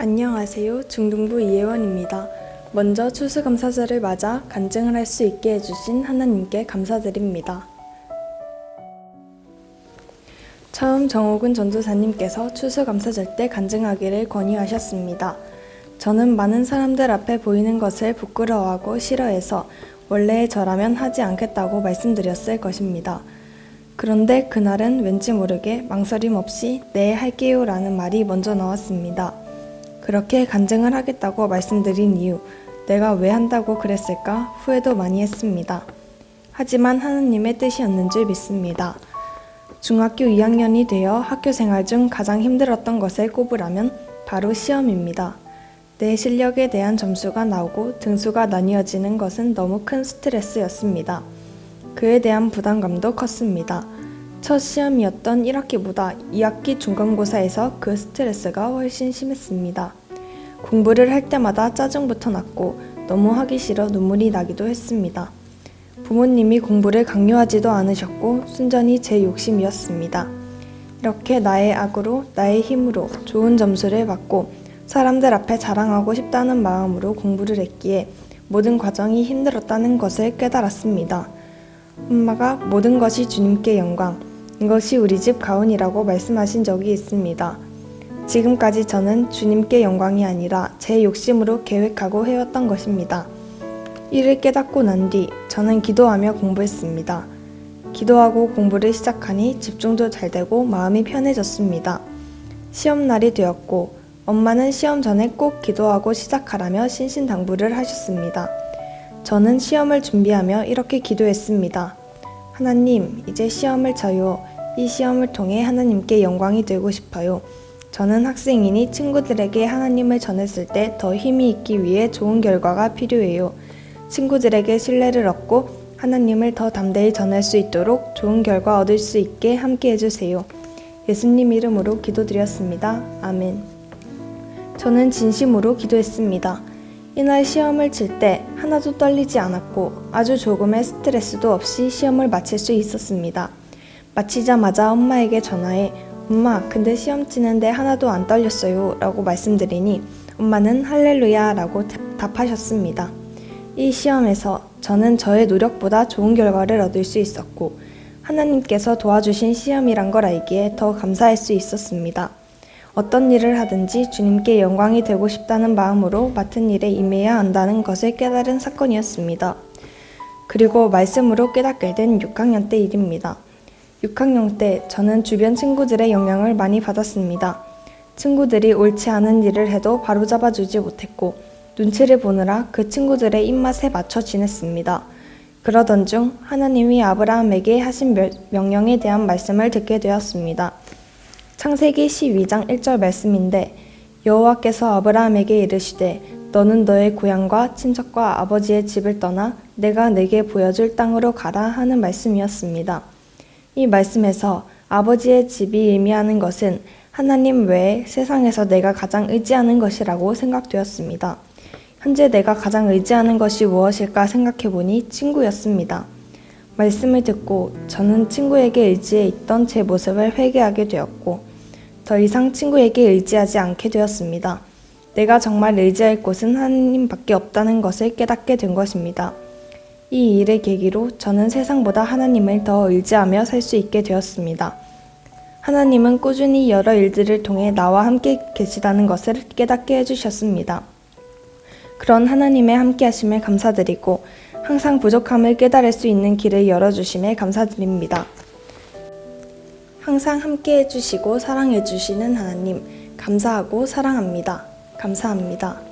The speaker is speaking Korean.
안녕하세요. 중등부 이혜원입니다. 먼저 추수감사절을 맞아 간증을 할 수 있게 해주신 하나님께 감사드립니다. 처음 정옥은 전도사님께서 추수감사절 때 간증하기를 권유하셨습니다. 저는 많은 사람들 앞에 보이는 것을 부끄러워하고 싫어해서 원래의 저라면 하지 않겠다고 말씀드렸을 것입니다. 그런데 그날은 왠지 모르게 망설임 없이 네 할게요 라는 말이 먼저 나왔습니다. 그렇게 간증을 하겠다고 말씀드린 이유, 내가 왜 한다고 그랬을까 후회도 많이 했습니다. 하지만 하나님의 뜻이었는 줄 믿습니다. 중학교 2학년이 되어 학교 생활 중 가장 힘들었던 것을 꼽으라면 바로 시험입니다. 내 실력에 대한 점수가 나오고 등수가 나뉘어지는 것은 너무 큰 스트레스였습니다. 그에 대한 부담감도 컸습니다. 첫 시험이었던 1학기보다 2학기 중간고사에서 그 스트레스가 훨씬 심했습니다. 공부를 할 때마다 짜증부터 났고 너무 하기 싫어 눈물이 나기도 했습니다. 부모님이 공부를 강요하지도 않으셨고 순전히 제 욕심이었습니다. 이렇게 나의 악으로 나의 힘으로 좋은 점수를 받고 사람들 앞에 자랑하고 싶다는 마음으로 공부를 했기에 모든 과정이 힘들었다는 것을 깨달았습니다. 엄마가 모든 것이 주님께 영광, 이것이 우리 집 가훈이라고 말씀하신 적이 있습니다. 지금까지 저는 주님께 영광이 아니라 제 욕심으로 계획하고 해왔던 것입니다. 이를 깨닫고 난 뒤 저는 기도하며 공부했습니다. 기도하고 공부를 시작하니 집중도 잘 되고 마음이 편해졌습니다. 시험날이 되었고 엄마는 시험 전에 꼭 기도하고 시작하라며 신신당부를 하셨습니다. 저는 시험을 준비하며 이렇게 기도했습니다. 하나님, 이제 시험을 쳐요. 이 시험을 통해 하나님께 영광이 되고 싶어요. 저는 학생이니 친구들에게 하나님을 전했을 때 더 힘이 있기 위해 좋은 결과가 필요해요. 친구들에게 신뢰를 얻고 하나님을 더 담대히 전할 수 있도록 좋은 결과 얻을 수 있게 함께 해주세요. 예수님 이름으로 기도드렸습니다. 아멘. 저는 진심으로 기도했습니다. 이날 시험을 칠 때 하나도 떨리지 않았고 아주 조금의 스트레스도 없이 시험을 마칠 수 있었습니다. 마치자마자 엄마에게 전화해 엄마, 근데 시험 치는데 하나도 안 떨렸어요. 라고 말씀드리니 엄마는 할렐루야 라고 답하셨습니다. 이 시험에서 저는 저의 노력보다 좋은 결과를 얻을 수 있었고 하나님께서 도와주신 시험이란 걸 알기에 더 감사할 수 있었습니다. 어떤 일을 하든지 주님께 영광이 되고 싶다는 마음으로 맡은 일에 임해야 한다는 것을 깨달은 사건이었습니다. 그리고 말씀으로 깨닫게 된 6학년 때 일입니다. 6학년 때 저는 주변 친구들의 영향을 많이 받았습니다. 친구들이 옳지 않은 일을 해도 바로잡아 주지 못했고 눈치를 보느라 그 친구들의 입맛에 맞춰 지냈습니다. 그러던 중 하나님이 아브라함에게 하신 명령에 대한 말씀을 듣게 되었습니다. 창세기 12장 1절 말씀인데 여호와께서 아브라함에게 이르시되 너는 너의 고향과 친척과 아버지의 집을 떠나 내가 내게 보여줄 땅으로 가라 하는 말씀이었습니다. 이 말씀에서 아버지의 집이 의미하는 것은 하나님 외에 세상에서 내가 가장 의지하는 것이라고 생각되었습니다. 현재 내가 가장 의지하는 것이 무엇일까 생각해 보니 친구였습니다. 말씀을 듣고 저는 친구에게 의지해 있던 제 모습을 회개하게 되었고 더 이상 친구에게 의지하지 않게 되었습니다. 내가 정말 의지할 곳은 하나님밖에 없다는 것을 깨닫게 된 것입니다. 이 일을 계기로 저는 세상보다 하나님을 더 의지하며 살 수 있게 되었습니다. 하나님은 꾸준히 여러 일들을 통해 나와 함께 계시다는 것을 깨닫게 해주셨습니다. 그런 하나님의 함께하심에 감사드리고 항상 부족함을 깨달을 수 있는 길을 열어주심에 감사드립니다. 항상 함께 해주시고 사랑해주시는 하나님, 감사하고 사랑합니다. 감사합니다.